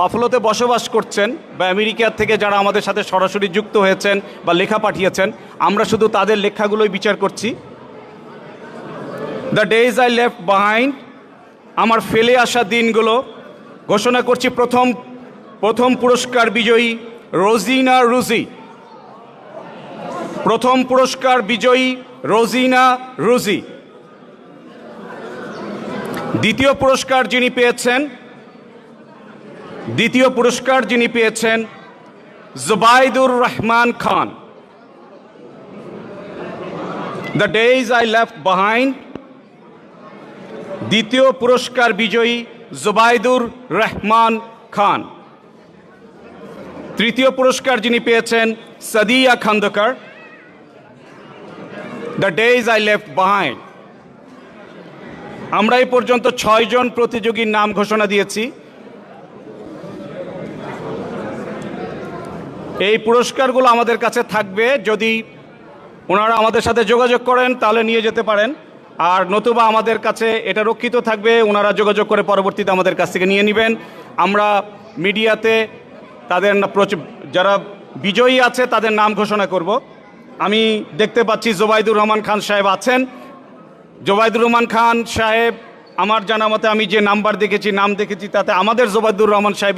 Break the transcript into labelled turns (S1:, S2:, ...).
S1: বাফলোতে বসবাস করছেন বা আমেরিকা থেকে যারা আমাদের সাথে সরাসরি যুক্ত হয়েছেন বা লেখা পাঠিয়েছেন, আমরা শুধু তাদের লেখাগুলোই বিচার করছি। The days I left behind আমার ফেলে আসা দিনগুলো, ঘোষণা করছি প্রথম প্রথম পুরস্কার বিজয়ী রোজিনা রুজি। প্রথম পুরস্কার বিজয়ী রোজিনা রুজি। দ্বিতীয় পুরস্কার যিনি পেয়েছেন দ্বিতীয় পুরস্কার যিনি পেয়েছেন Zubaidur Rahman Khan. The days I left behind দ্বিতীয় পুরস্কার বিজয়ী জুবাইদুর রহমান খান। তৃতীয় পুরস্কার যিনি পেয়েছেন Sadia Khandakar the days I left behind আমরা এই পর্যন্ত ছয়জন প্রতিযোগীর নাম ঘোষণা দিয়েছি। এই পুরস্কারগুলো আমাদের কাছে থাকবে। যদি ওনারা আমাদের সাথে যোগাযোগ করেন, তাহলে নিয়ে যেতে পারেন। আর নতুবা আমাদের কাছে এটা রক্ষিত থাকবে, ওনারা যোগাযোগ করে পরবর্তীতে আমাদের কাছ থেকে নিয়ে নেবেন। আমরা মিডিয়াতে তাদের যারা বিজয়ী আছে, তাদের নাম ঘোষণা করব। আমি দেখতে পাচ্ছি জোবাইদুর রহমান খান সাহেব আছেন। জোবাইদুর রহমান খান সাহেব, আমার জানা মতে আমি যে নাম্বার দেখেছি, নাম দেখেছি, তাতে আমাদের জোবাইদুর রহমান সাহেব